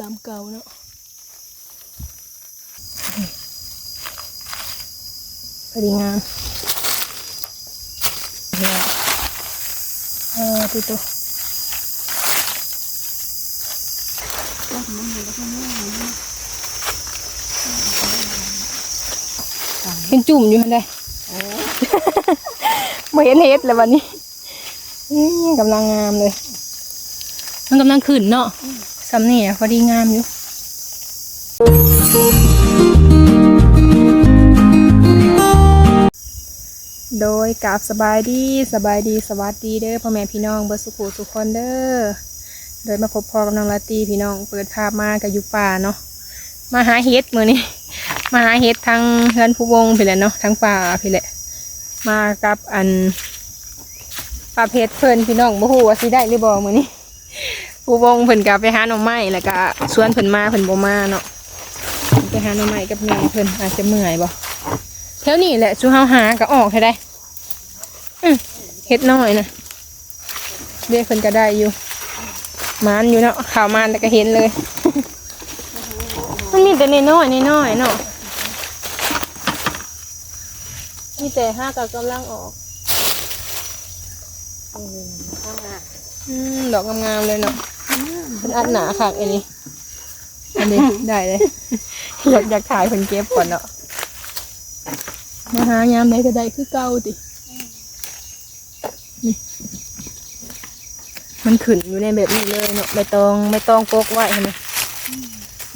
ลำเก่าเนาะพอดีงามเนี่ยเออติดตัวเห็นจุ่มอยู่หั่นได้ไม่เห็นเฮ็ดเลยวันนี้นี่กำลังงามเลย มันกำลังขึ้นเนาะ สำนี่พอดีงามอยู่โดยกับสบายดีสบายดีสวัสดีเด้อพ่อแม่พี่น้องเบอร์สุขุสุขคนเด้อโดยมาพบพอกับน้องลาตีพี่น้องเปิดภาพมากับยู่ป่าเนาะมาหาเฮ็ดมือนี้มาหาเฮ็ดทางเฮือนผู้วงพี่แหละเนาะทางป่าพี่แหละ มากับอันปลาเพชรเพิ่นพี่น้องบ่ฮู้ว่าสิได้หรือบ่มื้อนี้ ผู้วงเพิ่นก็ไปหาหน่อไม้แล้วก็ชวนเพิ่นมาเพิ่นบ่มาเนาะไปหาหน่อไม้กับแม่เพิ่นอาจจะเมื่อยบ่แถวนี้แหละชูเฮาหาก็ออกให้ได้อือเฮ็ดน้อยนะเด็กเพิ่นก็ได้อยู่มานอยู่เนาะข่าวมานแต่ก็เห็นเลย มันมีแต่น้อยๆน้อยเนาะมีแต่ห้ากับกำลังออกอืมดอกงามๆเลยเนาะ เป็นอัดหนาค่ะอันนี้ อันนี้ได้เลยอยากอยากถ่ายคนเก็บก่อนเนาะมาหายามไหนก็ได้คือเก่าตินี่มันขึ้นอยู่ในแบบนี้เลยเนาะใบตองใบตองโกกไว้เห็นไหม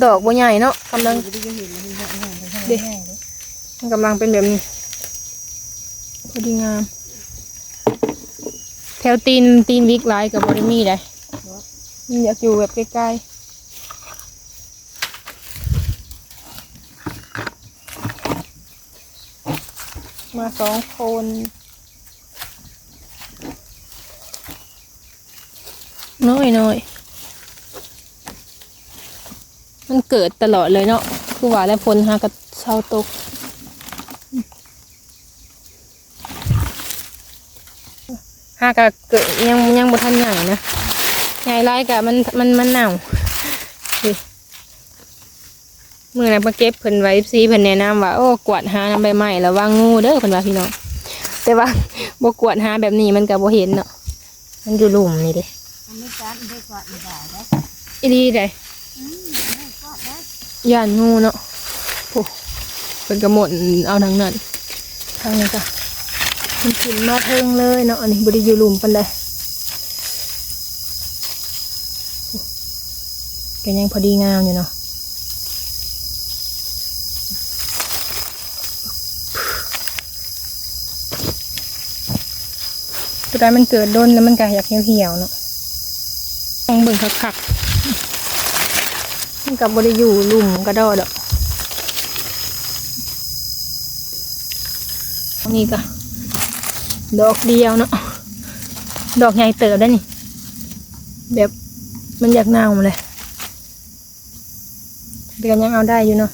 ดอกบัวใหญ่เนาะกำลังเด็มันกำลังเป็นแบบนี้พอดีงาม แถวตีนตีนวิกไลายกับบริมีได้นี่ อยากอยู่แบบใกล้ๆมาสองคน น้อยน้อยๆมันเกิดตลอดเลยเนาะคือว่าแล้วพลหากับเชาตกหากะเกิดยังยังบ่ทันใหญ่นะ ใหญ่ไรกะมันมันมันหนาวดิมื่อนั้นมาเก็บเพิ่นไว้ซีเพิ่นแนะนำว่าโอ้กวาดหาน้ำใบไม้แล้วว่างูเด้อเพิ่นว่าพี่น้องแต่ว่าบ่กวาดหาแบบนี้มันก็บ่เห็นเนาะมันอยู่หลุมนี่เด้มันไม่จัดได้กว่าไม่ได้ได้อีดีได้ย่านงูเนาะโอ้เพิ่นก็หมดเอาทางนั้นทางนี้จ้ะมันขึ้นมาเทิงเลยเนาะอันนี้บ่ได้อยู่หลุมปานใด ก็ยังพอดีงามอยู่เนาะตัวใดมันเกิดด้นแล้วมันก็อยากเหี่ยวๆเนาะต้องเบิ่งคักๆมันกับบริอยู่ลุ่มกระดอดอกอันนี้ก็ดอกเดียวเนาะดอกใหญ่เติบได้นี่ แบบมันอยากเน่าเลย เดือนยังเอาได้อยู่เนาะ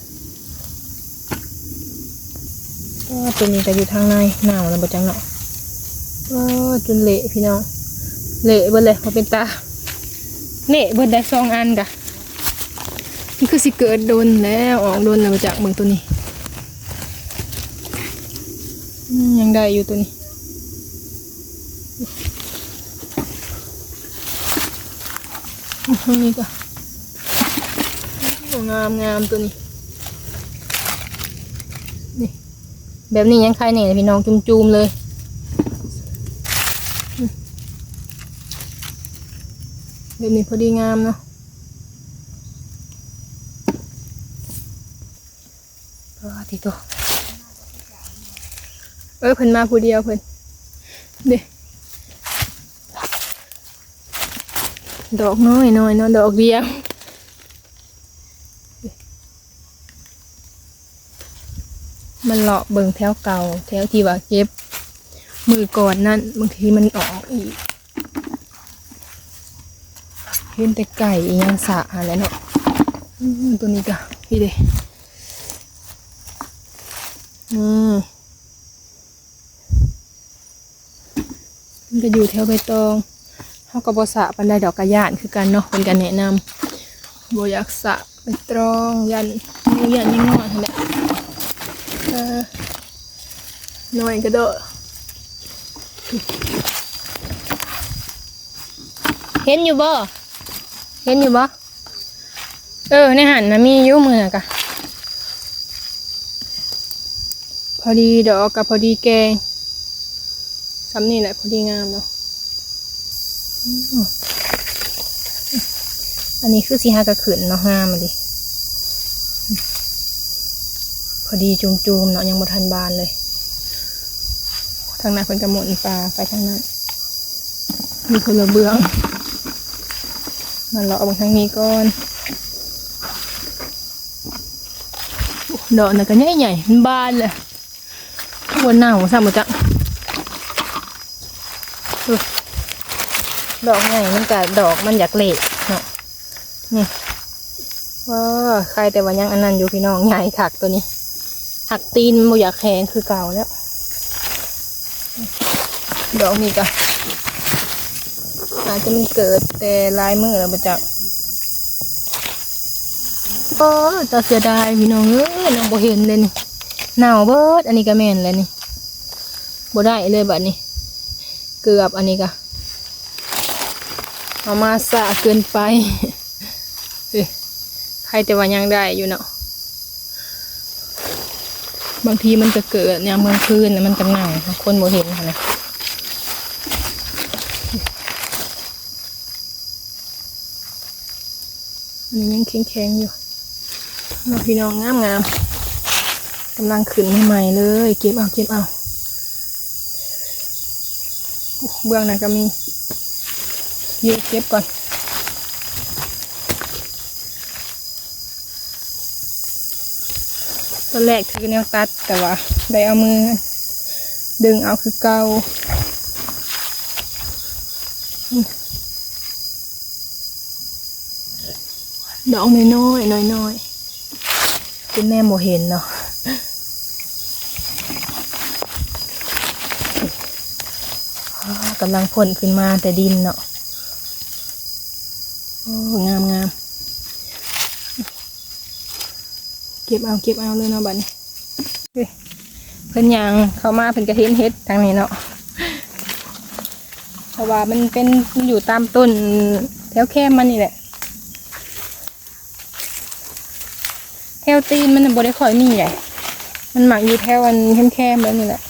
ก็ตัวนี้ก็อยู่ทางในหนาวแล้วบ่จังเนาะก็จนเละพี่น้องเละเบิดเลยพอเป็นตาเละเบิดได้สองอันกะมันคือสิเกิดโดนแล้วออกโดนแล้วมาจากเมืองตัวนี้ยังได้อยู่ตัวนี้ตรงนี้ก็ งามงามตัวนี้ นี่ แบบนี้ยังใครเนี่ยพี่น้องจุ่มๆเลยอืมแบบนี้พอดีงามเนาะเออทีตัวเออเพิ่นมาผู้เดียวเพิ่นเด้ดอกน้อยน้อยเนาะดอกเดียว มันเลาะเบิงแถวเก่า แถวที่ว่าเก็บ มือก่อนนั่นบางทีมันออกอีกเห็นแต่ไก่ยังสะอะไรเนาะตัวนี้ก็พี่เด้อืมมันก็อยู่แถวใบตองเขาก็บสะปันไดดอกกระยานคือกันเนาะเป็นการแนะนำโบยากสะไปตรองยันมูยันยังน้อยหั่นแหละ เออน้อยก็เด้อเห็นอยู่บ่เห็นอยู่บ่เออในหันนะมีอยู่มือน่ะกะพอดีดอกกับพอดีแกงสำนี่แหละพอดีงามเนาะอันนี้คือสีหากระขืนเนาะงามมาดิ พอดีจุมๆเนาะยังบ่ทันบานเลย ทางนั้นเพิ่นกระหมุนปลาไปทางนั้น มีคนละเบื้องมาเลาะบางทางนี้ก่อนดอกน่ะก็ใหญ่ๆบานเลยบนหน้าของสามจังดอกใหญ่มันกับดอกมันอยากเละเนาะนี่ว้าใครแต่ว่ายังอันนั้นอยู่พี่น้องใหญ่ขักตัวนี้ หักตีนมันบ่อยากแข็งคือเก่าแล้วดอกนี้ก็อาจจะมันเกิดแต่ลายมือแล้วมาจากโอ้ตาเสียดายพี่น้องเอ้ยน้องบ่เห็นเลยนี่หนาวเบิดอันนี้ก็แม่นเลยนี่บ่ได้เลยบัดนี้ เกือบอันนี้ก็เอามาสะเกินไปใครแต่ว่ายังได้อยู่เนาะ บางทีมันก็เกิดยามกลางคืนมันก็หนาคนบ่เห็นค่ะนะอันนี้ยังแข็งๆอยู่น้องพี่น้องงามงามกำลังขึ้นใหม่ๆเลย เก็บเอาเก็บเอาเบื้องนั้นก็มีเยอะเก็บก่อน ตอนแรกคือแนวตัดแต่ว่าได้เอามือ ดึงเอาคือเกาดอกน้อยๆน้อยๆคุณแม่โมเห็นเนาะกำลังพ่นขึ้นมาแต่ดินเนาะโอ้งามงาม เก็บเอาเก็บเอาเลยเนาะบัดนี้เฮ้ยเพิ่นยางเข้ามาเพิ่นกระเห็นเฮ็ดทางนี้เนาะเพราะว่ามันเป็นมันอยู่ตามต้นแถวแคมมันนี่แหละแถวตีนมันบ่ได้ค่อยมีใหญ่มันหมักอยู่แถวอันแคมๆแบบนี้แหละ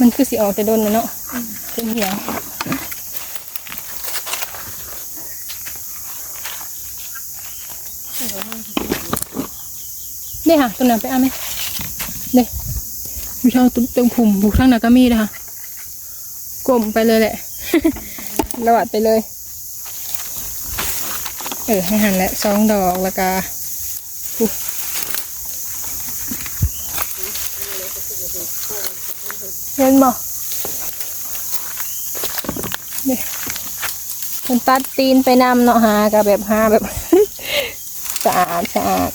มันคือสิออกแต่โดนนะเนาะเป็นเหี่ยวเด้ค่ะตัวนั้นไปเอาไหมเด้อยู่ช่างตุ้มเต็มผุ่มบุกช่างนากามีนะคะกลมไปเลยแหละระวัดไปเลย เออ ให้หันแหละสองดอกแล้วก็อุ๊ยเห็นบ่เด้มันตัดตีนไปนำเนาะหากับแบบหาแบบ สะอาดสะอาด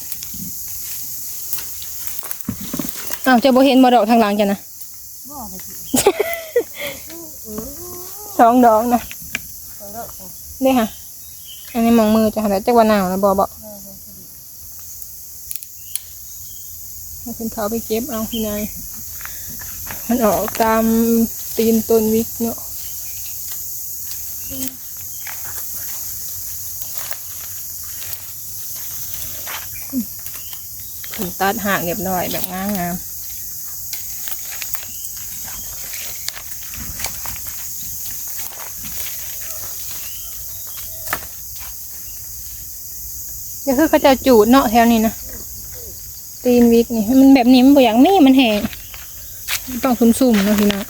อ้าวเจะบ่เห็นบ่ดอกทางหลังจ้ะนะบ่ไปสิสองดอกนะเอาดอกสินี่ค่ะ อันนี้มองมือจ้ะแต่จักว่าหนาวแล้วบ่บ่ให้เพิ่นเขาไปเก็บเอาพี่นาย มันออกตามตีนต้นวิกเนาะเพิ่นตัดหางเรียบร้อยแบบงามงามๆนี่คือเขาจะจูดเนาะแถวนี้นะตีนวิกนี่ มันแบบนี้มันบอย่างนี้มันแห้ง ต้องซุ่มๆนะพี่น้อง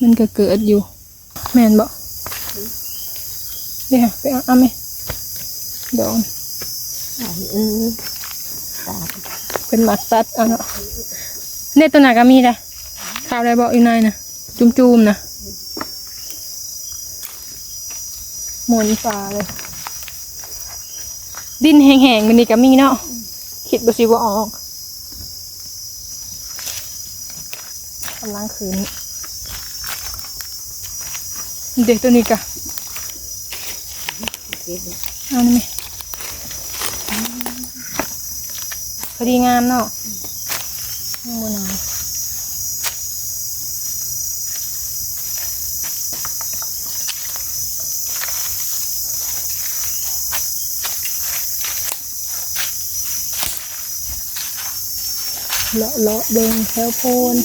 มันก็เกิดอยู่ แม่นบ่เดี๋ยวไปเอาเอาไหมดองเอาเออตาเป็นหมักตัดเอาเนาะเนี่ยตัวหนาก็มีเลยข้าวอะไรบอกอยู่ในนะจุ่มๆนะหมุนฟ้าเลย ดินแห้งๆมันนี่ก็มีเนาะคิดบ่สิว่าออกกำลังคืนเด็กตัวนี้กะเอานี่ไหมพอดีงามเนาะข้างบนหน่ เลาะเลาะเดินแถวโพน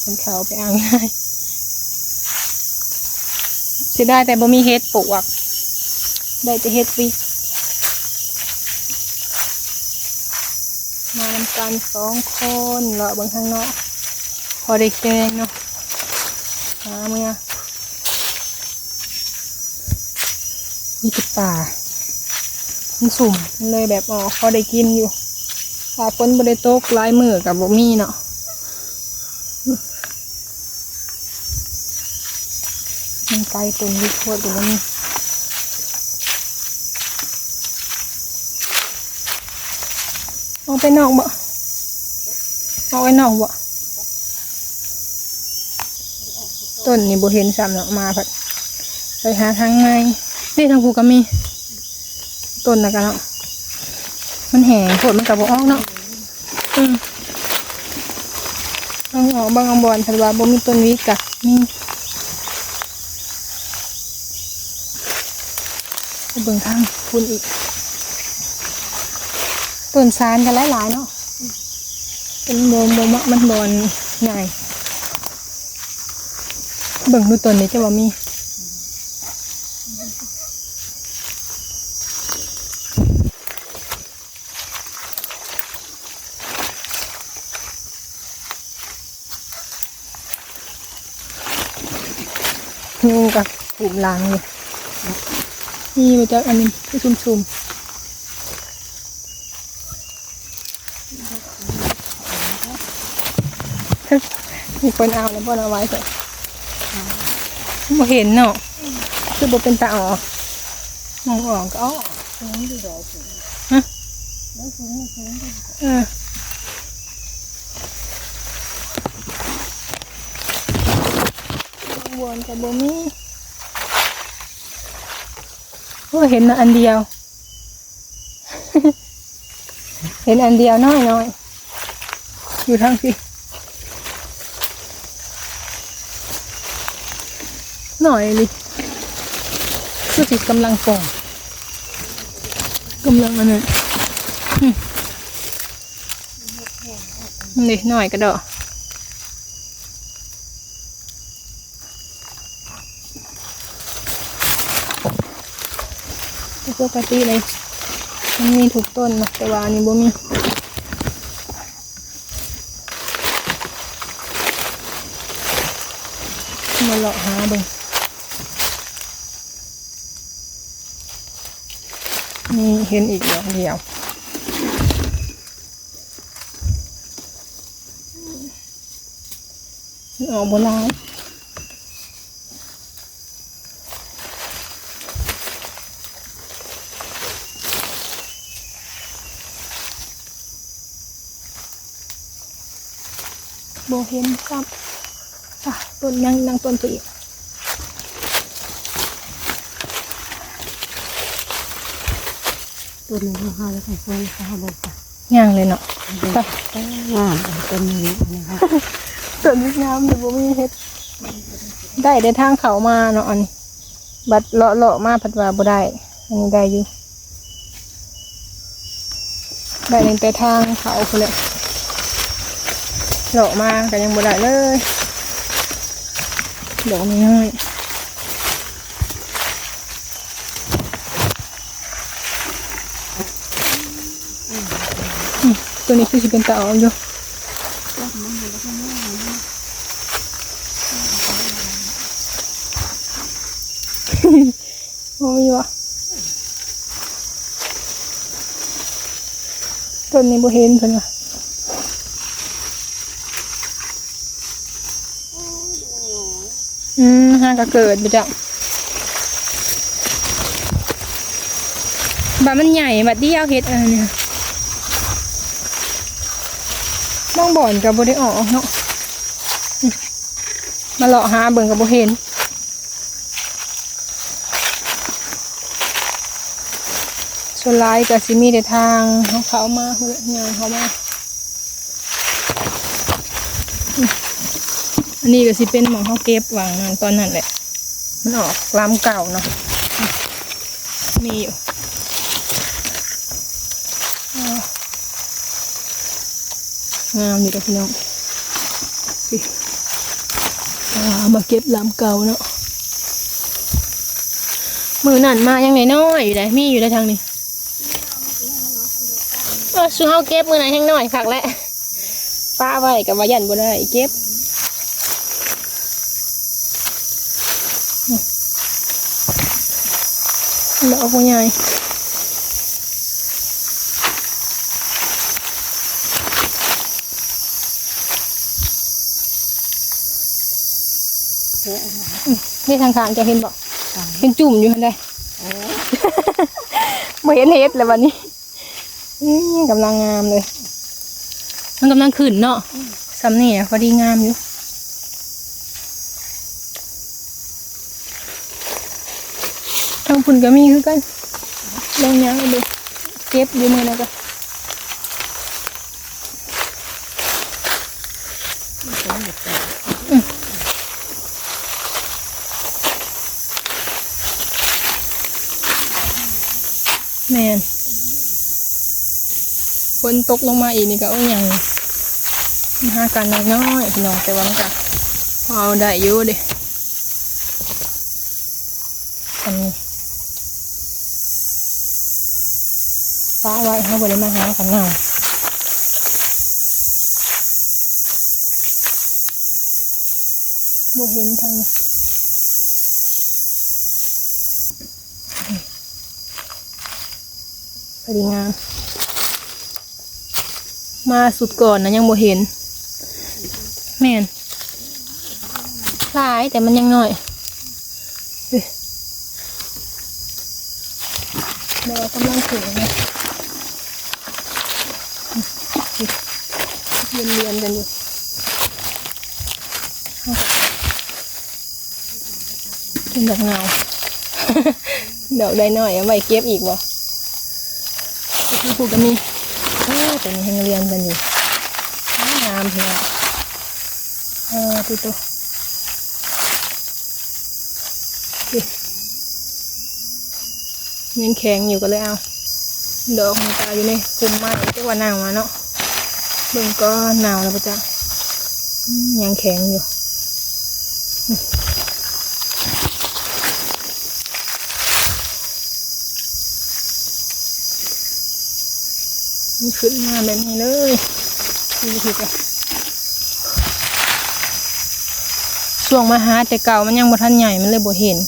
เป็นเขาไปอ่างง่ายเสียดายแต่บ่มีเฮ็ดปลูกได้แต่เฮ็ดวิมาทำกันสองคนเลาะบางข้างเนอกพอได้แกงเนาะหาเมื่อมีติดป่า มันสุ่มมันเลยแบบอ๋อพอได้กินอยู่ถ้าฝนบ่ได้ตกลายมือกับบ่มีเนาะมันไกลต้นวิโคตรอยู่แล้วนี่เอาไปนอกบ่เอาไว้นอกบ่ต้นนี่บ่เห็นซ้ำเนาะมาพัดไปหาทางไม้นี่ทางกูก็มี ต้นนะกันเนาะมันแห้งผลมันกับบ่ออกเนาะอืมเอาออกบางอังบอนพันว่าบ่มีต้นวิกะมีเบิ่งทางคุณอีกต้นซานกันหลายๆเนาะเป็นโมโมมะมันบอนใหญ่เบิ่งดูต้นนี้จะว่มี งู กับกลุ่มลางอยู่นี่มาจากอันนี้ที่ชุมชุมมีคนเอาแล้วบ่นเอาไว้เถอะบ่เห็นเนาะคือบ่เป็นตาออกมองออกก็ออกสูงดีดอฮะแล้วสูงไม่สูงดีเออข้างบนกับบ่มีโอ้เห็นนะอันเดียว เห็นอันเดียวน้อยน้อยๆอยู่ทางที่หน่อยเลยคือสิกำลังป่องกำลังอันนั้นนี่หน่อยก็ดอก ปกติเลยมันมีถูกต้นนะแต่ว่าอันนี้บ่มีมาเลาะหาเบิ่งนี่เห็นอีกดอกเดียวออกบนร้าย บเห็นซ้ำอะต้นยังนั่งต้นตัวอีกตัวหนึ่งห้าแล้วใส่โซ่ข้าวบนจ้ะย่างเลยเนาะไปงามตัวนี้นะคะต้นวิกน้ำแต่บ่มีเฮ็ดได้ได้ทางเขามาเนาะอันนี้บัดเลาะเลาะมาผัดว่าบ่ได้ อันนี้ได้อยู่ได้ตั้งแต่ทางเขาพุ่นแหละ เลาะมาก็ยังบ่ได้เลยดอกมีน้อยอืมตัวนี้คือสิเป็นตาออกอยู่โอ้ยวะต้นนี้บ่เห็นเพิ่นว่ะ อืม ห้าก็เกิดไปจ้ะบัดมันใหญ่บัดเดียวเฮ็ดอันนี้บ้องบ่อนกับบ่ได้ออกเนาะมาเลาะหาเบิ่งกับบเห็นส่วนลายก็สิมีแต่ทางเของเขามาเพื่องานเขามาอืม อันนี้ก็สิเป็นหมองเขาเก็บวางนั่นตอนนั้นแหละ มันออกลำเก่าเนาะอืมมีอยู่อ่างามอยู่กับพี่น้องสิอ่าเอามาเก็บลำเก่าเนาะ มือนั่นมายังไงน้อยอยู่ไหนมีอยู่ในทางนี้เออชูเฮาเก็บมือไหนแห้งหน่อยคักแหละป้าไว้กับว่ายันบ่ได้เก็บ ดอกบัวใหญ่เยอะนะนี่ทางขางจะเห็นบอกตายเห็นจุ่มอยู่ทันใดโอ้ไม่เห็นเฮ็ดเลยวันนี้อืมกำลังงามเลย มันกำลังขึ้นเนาะซ้ำนี่อะพอดีงามอยู่ทาง พุ่นก็มีคือกันลงยังดูเก็บอยู่มือนะก็แมนฝนตกลงมาอีกนี่ก็เอาอย่างหากันน้อยๆพี่น้องแต่ว่ามันก็เอาได้อยู่เดิอันนี้ ฟ้าไว้เขาบริมาหากันเนาบ่เห็นทางนี้พอดีงาม มาสุดก่อนนะยังบ่เห็น แม่นหลายแต่มันยังน้อยเฮ้ยเดี๋ยวกำลังถึงนะ เรียนเรียนๆกันอยู่เอาก่อนเป็นดอกเงาดอกได้หน้อยเอาไว้เก็บอีกบ่ที่พูกันนี่โอ้แต่นี่ยังเรียนกันอยู่งามเพียเออตัวตัวยังแข็งอยู่ก็เลยเอา ดอกมันตายอยู่ในคุมไม้เรียกว่านาวมาเนาะ เบิ่งก็หนาวแล้วปะจ๊ะยังแข็งอยู่มันขึ้นมาแบบนี้เลยนี่คือกันช่วงมาหาแต่เก่ามันยังบ่ทันใหญ่มันเลยบ่เห็น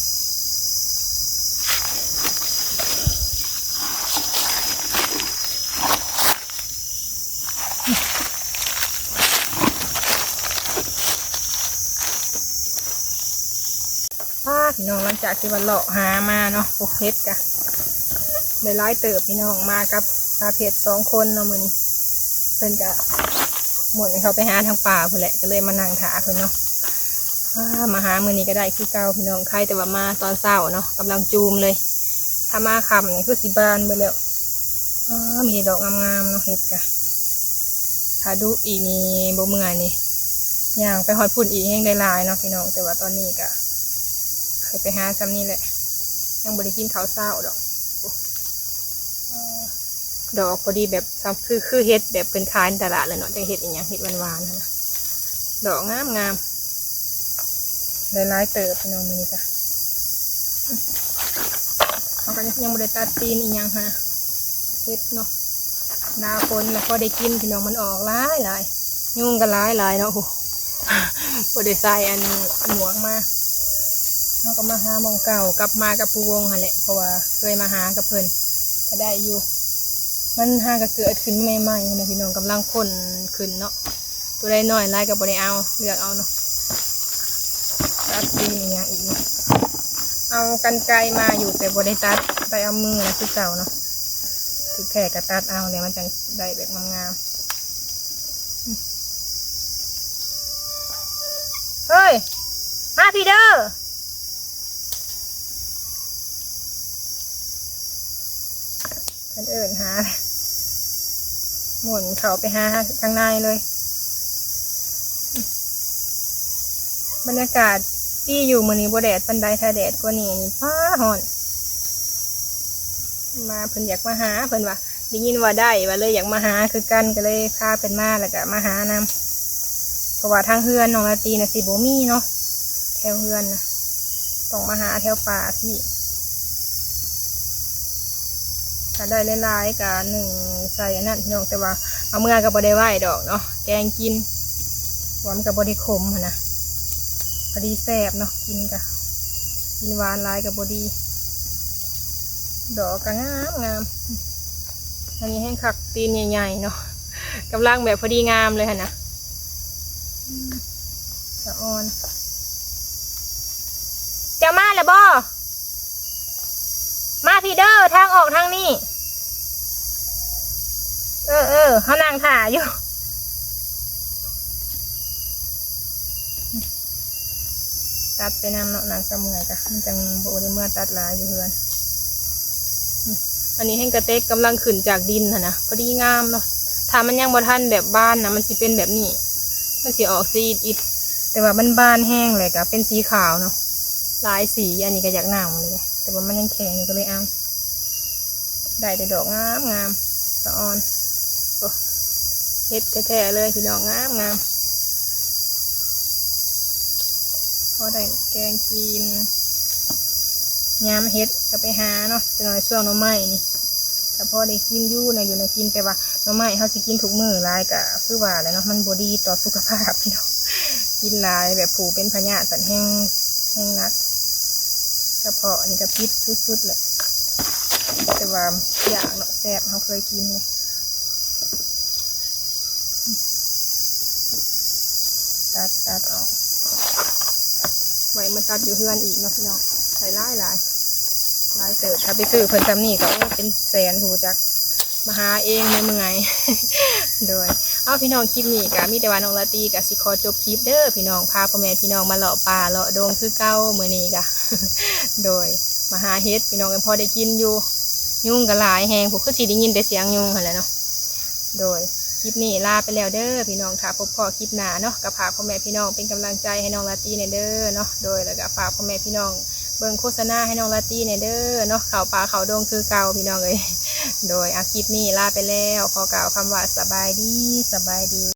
ป้าพี่น้องหลังจาก ที่วันเลาะหามาเนาะโอเฮ็ดกะได้ร้ายเติบพี่น้องมากับตาเพชรสองคนเนาะมือนี้เพิ่นกะหมดเขาไปหาทางป่าพุ่นแหละก็เลยมานั่งถาเพิ่อนเนาะมาหามือนี้ก็ได้คือเก่าพี่น้องใครแต่ว่ามาตอนเช้าเนาะกำลังจูมเลย ถ้ามาค่ำนี่คือสิบานไปแล้วมีดอกงามๆเนาะเฮ็ดกะถ้าดูอีนี่บ่เมื่อนี่ย่างไปหอยพุ่นอีแห้งได้ลายเนาะพี่น้องแต่ว่าตอนนี้กะ เคยไปหาซ้ำนี่แหละ ยังบริกินข้าวเศร้าดอกดอกพอดีแบบซ้ำคือคือเฮ็ดแบบเป็นขายในตลาดเลยเนาะจังเฮ็ดอีหยังเฮ็ดหวานๆนะดอกงามงามหลายเติบพี่น้องมือนี้จ้ะเขาก็ยังบริตัดตีนอีหยังฮะเฮ็ดเนาะนาฝนแล้วพอได้กินพี่น้องมันออกหลายหลายยุ่งกันหลายหลายเนาะโอ้โหบริใส่อันหมวกมา เราก็มาหามองเก่ากลับมากับผู้วงหั่นแหละเพราะว่าเคยมาหากับเพิ่นก็ได้อยู่ มันหาก็เกิดขึ้นใหม่ๆนะพี่น้องกำลังคนขึ้นเนาะตัวได้น้อยหลายกับบริเอาเลือกเอาเนาะตัดซีนอย่างอีกเอากันไกลมาอยู่แต่บได้ตัดไปเอามือนะคือเก่าเนาะถือแผ่กระตัดเอาเลยมันจังได้แบบงามๆอืมเฮ้ย มาพี่เด้อ ฉันเอิ่นหา หมุนเขาไปหาทางในเลย บรรยากาศที่อยู่มือนี้บแดดปันไดถ้าแดดกว่านี้นี่ฟ้าหอน มาเพิ่นอยากมาหาเพิ่นว่าได้ยินว่าได้ว่าเลยอยากมาหาคือกันก็เลยพาเพิ่นมาแล้วก็มาหานำเพราะว่าทางเฮือนน้องลาตีนะสิโบมีเนาะแถวเฮือนนะต้องมาหาแถวป่าที่ ถ้าได้หลายๆกับหนึ่งใส่อันนั้นพี่น้องแต่ว่าเอาเมื่อกับบได้ไหวดอกเนาะแกงกินหวานกับบได้ขมนะพอดีแซ่บเนาะกินกะกินหวานลายกับบดี ดอกก็งามงามอันนี้ให้ขักตีนใหญ่ๆเนาะกำลังแบบพอดีงามเลยค่ะนะอืมสะออนจะมาแล้วบ่มาพี่เด้อ ทางออกทางนี้ เออเออเขานั่งถ่ายอยู่ ตัดไปนำเนาะหนังกระเมือจ้ะมันจังโบได้เมื่อตัดลายอยู่เพื่อน อันนี้ให้กระเต็กกำลังขึ้นจากดินนะนะพอดีงามเนาะถ้ามันยังบ่ทันแบบบ้านนะมันสิเป็นแบบนี้ มันสิออกสีอิดแต่ว่ามันบานแห้งเลยกะเป็นสีขาวเนาะลายสีอันนี้ก็อยากหนาวเลย แต่ว่ามันยังแข็งอยู่ก็เลยเอา ได้แต่ดอกงามงามสะออนเฮ็ดแท้ๆเลยพี่น้องงามงามพอได้แกงกินยามเฮ็ดก็ไปหาเนาะจะหน่อยช่วงน้ำไม้นี่แต่พอได้กินยู่นะอยู่นะกินแต่ว่าน้ำไม้เขาสิกินทุกมือลายกะคือว่าแหล้วเนาะมันบดีต่อสุขภาพพี่น้องกินลายแบบผูเป็นพญาสันแห้งแห้งนักกระเพาะนี่ก็พิษสุดๆเลย ว่าอยากเนาะแซ่บเขาเคยกินเลยตัดตัดออกไว้มาตัดอยู่เพื่อนอีกเนาะพี่น้องใส่หลายหลายหลายเติบถ้าไปซื้อเพิ่นจำนี่ก็เป็นแสนหูจักมาหาเองในเมืองไงโดย เอาพี่น้องคลิปนี้กะมีแต่ว่าน้องลาตรีกะสิขอจบคลิปเด้อพี่น้องพาพ่อแม่พี่น้องมาเลาะป่าเลาะดงคือเก้ามือนี้กะโดยมาหาเฮ็ดพี่น้องกันพอได้กินอยู่ ยุ่งกันหลายแหงผมก็สิได้ยินแต่เสียงยุงหั่นแหละเนาะโดยคลิปนี้ลาไปแล้วเด้อพี่น้องค่ะพบพอคลิปหน้าเนาะกับฝากพ่อแม่พี่น้องเป็นกำลังใจให้น้องลาตีในเด้อเนาะโดยแล้วก็ฝากพ่อแม่พี่น้องเบิ่งโฆษณาให้น้องลาตีในเด้อเนาะเขาปลาเขาดงคือเก่าพี่น้องเลยโดยอาคลิปนี้ลาไปแล้วขอกล่าวคำว่าสบายดีสบายดี